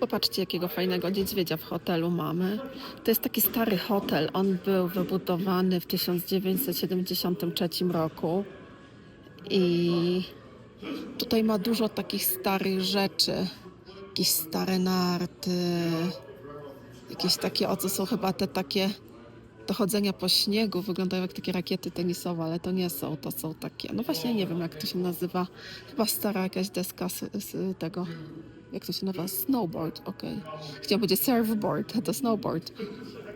Popatrzcie, jakiego fajnego niedźwiedzia w hotelu mamy. To jest taki stary hotel. On był wybudowany w 1973 roku. I tutaj ma dużo takich starych rzeczy. Jakieś stare narty. Jakieś takie, o co są chyba te takie do chodzenia po śniegu. Wyglądają jak takie rakiety tenisowe, ale to nie są. To są takie, no właśnie nie wiem jak to się nazywa. Chyba stara jakaś deska z, z tego jak to się nazywa? Snowboard, okej. Chciałam powiedzieć surfboard, to snowboard.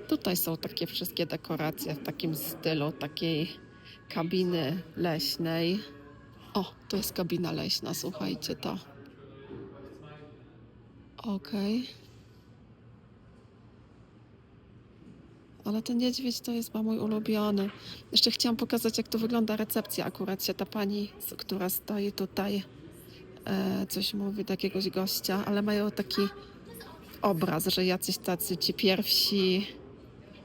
Tutaj są takie wszystkie dekoracje w takim stylu, takiej kabiny leśnej. O, to jest kabina leśna, słuchajcie to. Okej. Ale ten niedźwiedź to jest chyba mój ulubiony. Jeszcze chciałam pokazać, jak to wygląda recepcja. Akurat się ta pani, która stoi tutaj, coś mówi do jakiegoś gościa, ale mają taki obraz, że jacyś tacy ci pierwsi,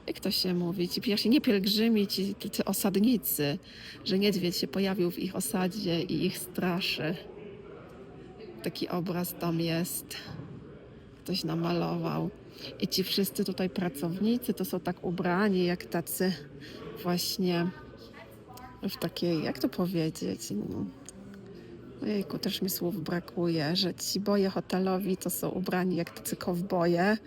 jak to się mówi, ci pierwsi, nie pielgrzymi, ci, ci, osadnicy, że niedźwiedź się pojawił w ich osadzie i ich straszy. Taki obraz tam jest. Ktoś namalował. I ci wszyscy tutaj pracownicy to są tak ubrani, jak tacy właśnie w takiej, jak to powiedzieć, Ojejku, też mi słów brakuje, że ci boje hotelowi to są ubrani jak tacy kowboje.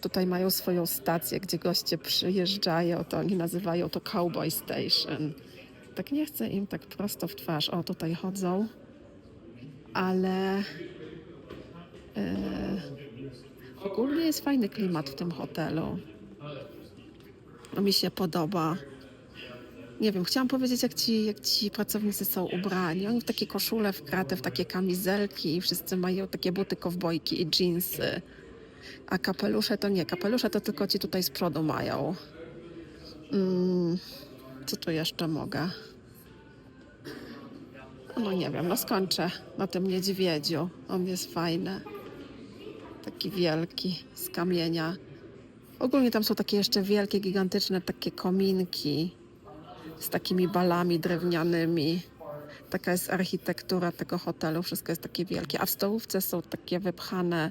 Tutaj mają swoją stację, gdzie goście przyjeżdżają, to oni nazywają to Cowboy Station. Tak nie chcę im tak prosto w twarz. O, tutaj chodzą, ale e, ogólnie jest fajny klimat w tym hotelu. Mi się podoba. Nie wiem, chciałam powiedzieć, jak ci, jak ci pracownicy są ubrani. Oni w takie koszule w kratę, w takie kamizelki i wszyscy mają takie buty kowbojki i dżinsy. A kapelusze to nie. Kapelusze to tylko ci tutaj z przodu mają. Mm, co tu jeszcze mogę? No nie wiem, no skończę na tym niedźwiedziu. On jest fajny. Taki wielki, z kamienia. Ogólnie tam są takie jeszcze wielkie, gigantyczne takie kominki z takimi balami drewnianymi. Taka jest architektura tego hotelu, wszystko jest takie wielkie. A w stołówce są takie wypchane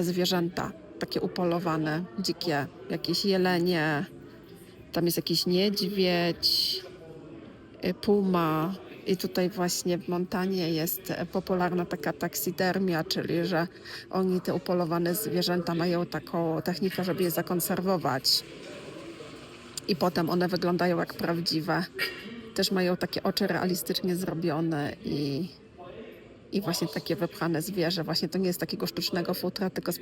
zwierzęta, takie upolowane, dzikie, jakieś jelenie. Tam jest jakiś niedźwiedź, y, puma. I tutaj właśnie w Montanie jest popularna taka taksydermia, czyli że oni te upolowane zwierzęta mają taką technikę, żeby je zakonserwować i potem one wyglądają jak prawdziwe. Też mają takie oczy realistycznie zrobione i, i właśnie takie wypchane zwierzę. Właśnie to nie jest takiego sztucznego futra, tylko z